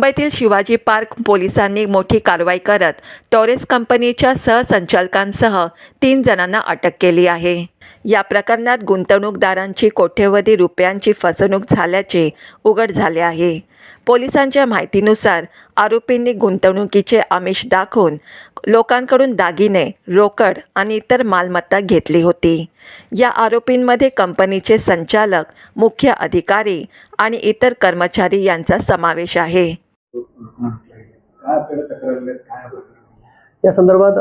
मुंबईतील शिवाजी पार्क पोलिसांनी मोठी कारवाई करत टॉरेस कंपनीच्या सहसंचालकांसह तीन जणांना अटक केली आहे. या प्रकरणात गुंतवणूकदारांची कोट्यवधी रुपयांची फसवणूक झाल्याचे उघड झाले आहे. पोलिसांच्या माहितीनुसार आरोपींनी गुंतवणुकीचे आमिष दाखवून लोकांकडून दागिने रोकड आणि इतर मालमत्ता घेतली होती. या आरोपींमध्ये कंपनीचे संचालक मुख्य अधिकारी आणि इतर कर्मचारी यांचा समावेश आहे काय आपल्याला तक्रार आल्या? काय आपण? या संदर्भात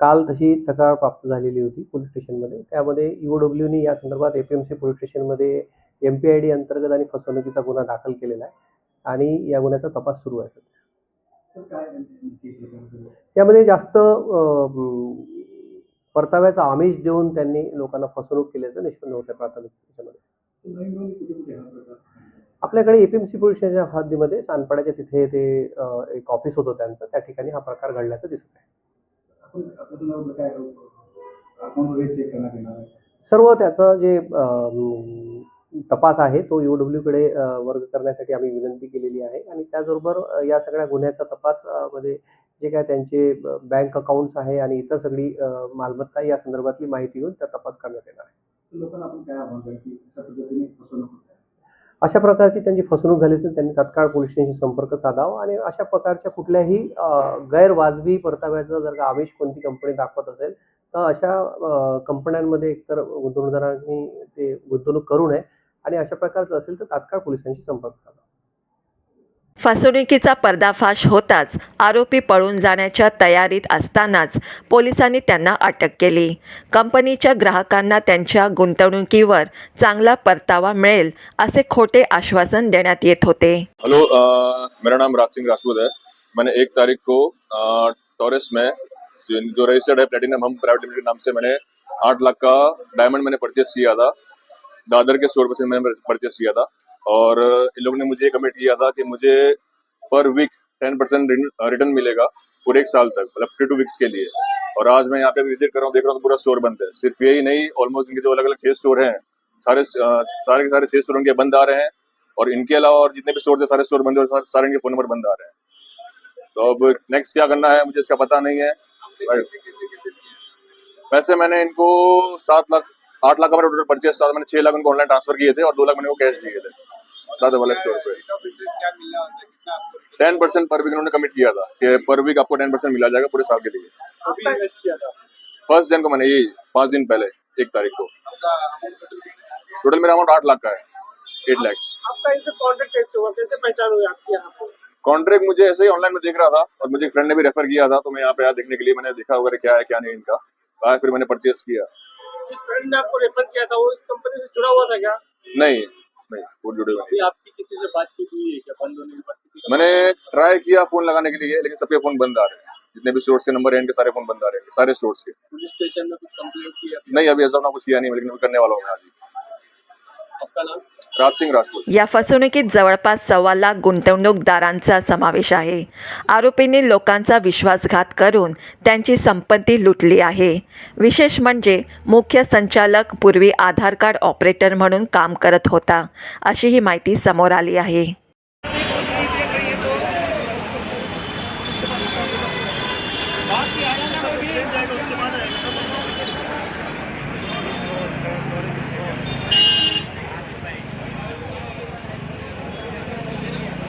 काल तशी तक्रार प्राप्त झालेली होती पोलीस स्टेशनमध्ये. त्यामध्ये यू डब्ल्यूनी या संदर्भात A P M C police स्टेशनमध्ये एम पी आय डी अंतर्गत आणि फसवणुकीचा गुन्हा दाखल केलेला आहे आणि या गुन्ह्याचा तपास सुरू आहे सर, काय नेमकी प्रकार झाला? यामध्ये जास्त परताव्याचा आमिष देऊन त्यांनी लोकांना फसवणूक केल्याचं निष्पन्न होतं प्राथमिक त्याच्यामध्ये. आपल्याकडे A P M C police स्टेशनच्या हद्दीमध्ये सानपाड्याच्या तिथे ते एक ऑफिस होतं त्यांचं. त्या ठिकाणी हा प्रकार घडल्याचं दिसत आहे. अकाउंट सर्व त्याचं जे तपास आहे तो यू डब्ल्यूकडे वर्ग करण्यासाठी आम्ही विनंती केलेली आहे. आणि त्याचबरोबर या सगळ्या गुन्ह्याचा तपासमध्ये जे काय त्यांचे बँक अकाउंट्स आहे आणि इतर सगळी मालमत्ता या संदर्भातली माहिती घेऊन त्या तपास करण्यात येणार आहे. अशा प्रकारची त्यांची फसवणूक झाली असेल त्यांनी तात्काळ पोलीस स्टेशनशी संपर्क साधावा आणि अशा प्रकारच्या कुठल्याही गैरवाजवी परताव्याचा जर का आमिष कोणती कंपनी दाखवत असेल तर अशा कंपन्यांमध्ये एकतर गुंतवणूकदारांनी ते गुंतवणूक करू नये आणि अशा प्रकारचं असेल तर तात्काळ पोलिसांशी संपर्क साधा. फसवणुकीचा पर्दाफाश होताच आरोपी पळून जाण्याच्या तयारीत असतानाच पोलिसांनी त्यांना अटक केली. कंपनीच्या ग्राहकांना त्यांच्या गुंतवणुकीवर चांगला परतावा मिळेल असे खोटे आश्वासन देण्यात येत होते. हॅलो मेरा नाम राज सिंह राजपूत है। मैंने एक तारीख को टॉरेस में जो, जो रजिस्टर्ड है प्लेटिनम हम प्राइवेट लिमिटेड नाम से मैंने आठ लाख का डायमंड मैंने परचेस किया था। दादर के स्टोर पर से मैंने परचेस किया था। और इन लोगों ने मुझे ये कमिट किया था कि मुझे per week ten percent return मिलेगा पूरे एक साल तक मतलब फिफ्टी टू वीक्स के लिए। और आज मैं यहाँ पे विज़िट कर रहा हूँ देख रहा हूँ तो पूरा स्टोर बंद है। सिर्फ़ यही नहीं ऑलमोस्ट इनके जो अलग अलग छह स्टोर हैं सारे सारे के सारे छह स्टोर इनके बंद आ रहे हैं। और इनके अलावा और जितने भी स्टोर है सारे स्टोर बंद और सारे इनके फ़ोन नंबर बंद आ रहे हैं। तो अब नेक्स्ट क्या करना है मुझे इसका पता नहीं है। वैसे मैंने इनको सात लाख आठ लाख का मेरा टोटल परचेस था मैंने छह लाख उनको ऑनलाइन ट्रांसफ़र किए थे और दो लाख मैंने वो कैश दिए थे। दादा वाले स्टोर पे टेन परसेंट पर वीक उन्होंने कमिट किया था कि पर वीक आपको टेन परसेंट मिला जाएगा पूरे साल के लिए। फ़र्स्ट जन को मैंने ये पाँच दिन पहले एक तारीख को। टोटल मेरा अमाउंट आठ लाख का है एट लैक्स कॉन्ट्रैक्ट मुझे ऐसे ही ऑनलाइन में देख रहा था और मुझे फ्रेंड ने भी रेफर किया था तो मैं यहाँ पे आया देखने के लिए मैंने देखा वगैरह क्या है क्या नहीं इनका। आया फिर मैंने परचेस किया। जिस फ्रेंड ने आपको रेफर किया था वो इस कंपनी से जुड़ा हुआ था क्या? नहीं नहीं वो जुड़े हुए आपकी किसी से बातचीत हुई है क्या? बंद होने के बाद मैंने ट्राई किया फ़ोन लगाने के लिए लेकिन सबके फ़ोन बंद आ रहे हैं। जितने भी स्टोर्स के नंबर हैं इनके सारे फ़ोन बंद आ रहे हैं सारे स्टोर्स के। पुलिस स्टेशन में कुछ कंप्लेंट की नहीं अभी ऐसा ना कुछ किया नहीं लेकिन करने वाला हूँ आज ही या फसवणुकीत जवळपास सव्वा लाख गुंतवणूकदारांचा समावेश आहे. आरोपींनी लोकांचा विश्वासघात करून त्यांची संपत्ती लुटली आहे. विशेष म्हणजे मुख्य संचालक पूर्वी आधार कार्ड ऑपरेटर म्हणून काम करत होता अशी ही माहिती समोर आली आहे.